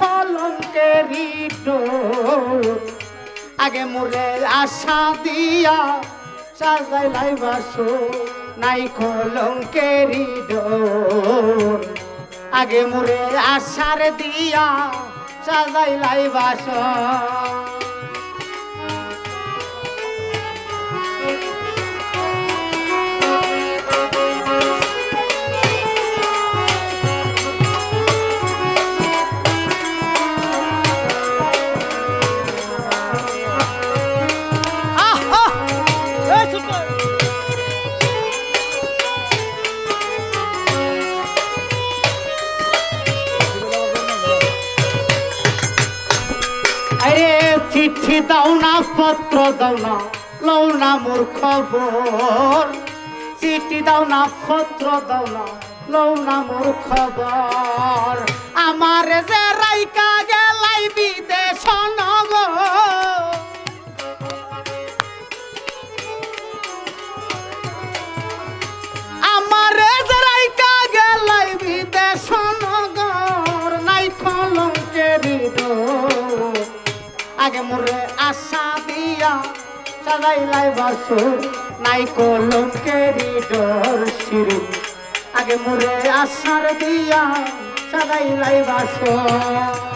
কলঙ্কেরি আগে মোরে আশা দিয়া সাজাই বাসো, নাই কলঙ্কেরি ডোর আগে মোরে আশার দিয়া সাজাই বাসো। চিঠি দাও না, পত্র দাও না, লও না মোর খবর। চিঠি দাও না, পত্র দাও না, লও না মোর খবর। আমার যে রাইকা দিয়া সাজাইলাই বাসু নাই কলঙ্কের ডর শিরি। আগে মুরে আসার দিয়া সাজাইলাই বাসর।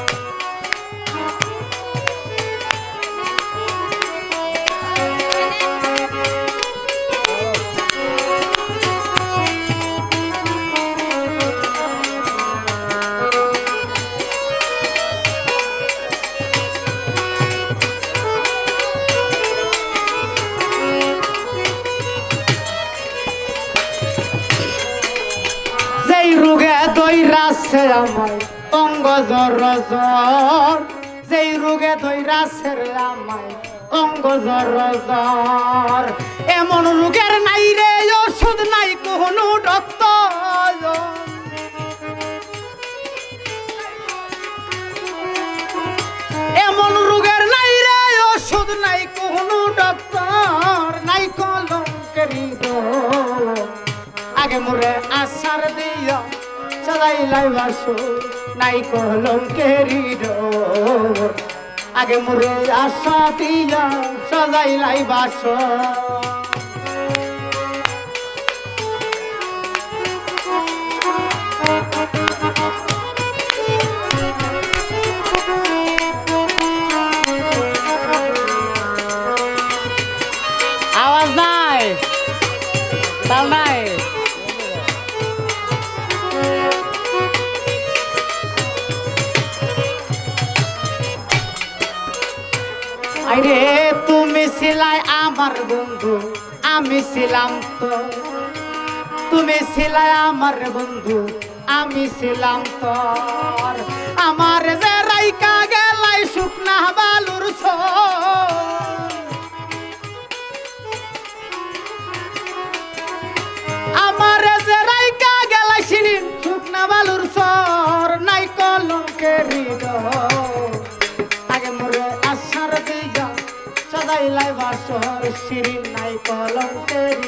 যেই রোগে দৈরাছে আমায়। অঙ্গ জ্বর জ্বর যেই রোগে রাসে আমায়। অঙ্গ জ্বর জ্বর এমন রোগের নাই রে সদাই বাসো নাই কলঙ্কেরি। আগে মোরে আশা দিয়া সজাইলাই লাইবাসো আরে তুমি ছিলাই আমার বন্ধু, আমি ছিলাম তো। তুমি ছিলাই আমার বন্ধু, আমি ছিলাম তোর। আমার যে রাইকা গেলাই শুকনা সদাইলাই বাসর শিরিন নাই কলঙ্কের।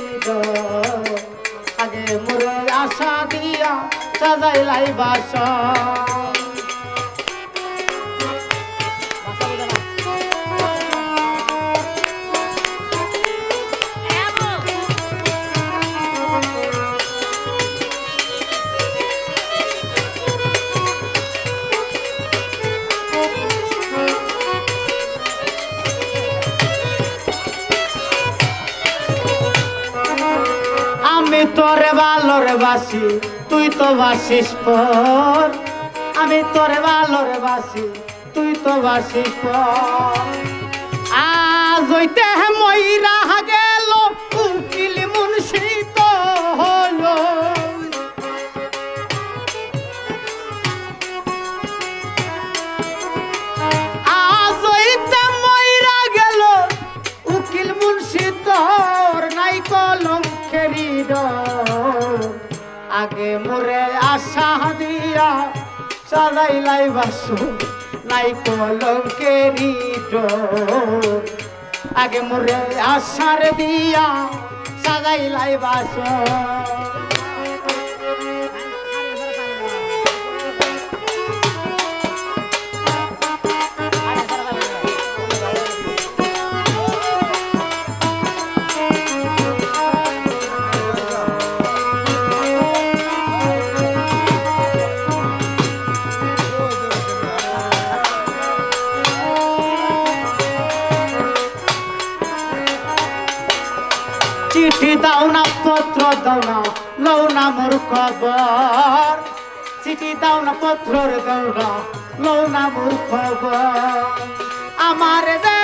আগে মোরে আশা দিয়া সাজাইলাই বাসর তোরে ভালোরে বাসি, তুই তো বাসিস পর। আমি তোরে ভালোরে বাসি, তুই তো বাসিস পর। আজ হইতে ময়রা গেল আগে মোরে আশা দিয়া সাজাইলাই বাসু নাই কলঙ্কেরি। আগে মোরে আশার দিয়া সাজাইলাই বাসু খবর। চিঠি দাও না পত্রর দাও না লও না খবর। আমার যে